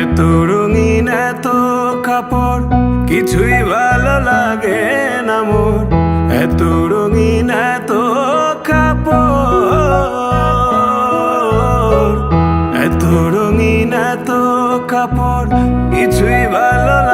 এত রঙিন এত কাপড়, কিছুই ভালো লাগে না মোর। এত রঙিন এত কাপড় এত রঙিন এত কাপড়, কিছুই ভালো লাগে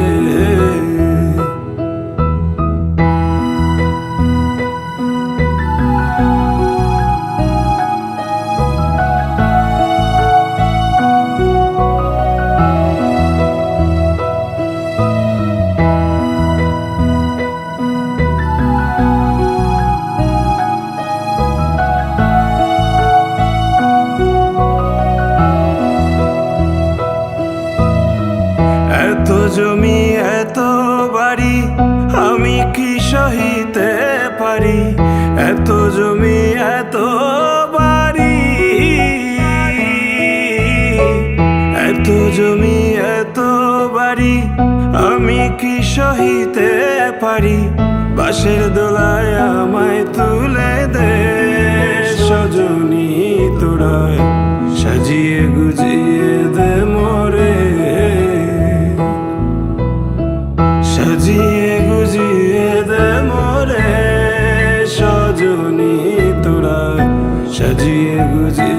জমি এত বাড়ি, আমি কি সহিতে পারি? এত জমি, এত বাড়ি, এত জমি, এত বাড়ি, আমি কি সহিতে পারি? বাসের দোলায় আমায় তুলে সাজিয়ে গুজিয়ে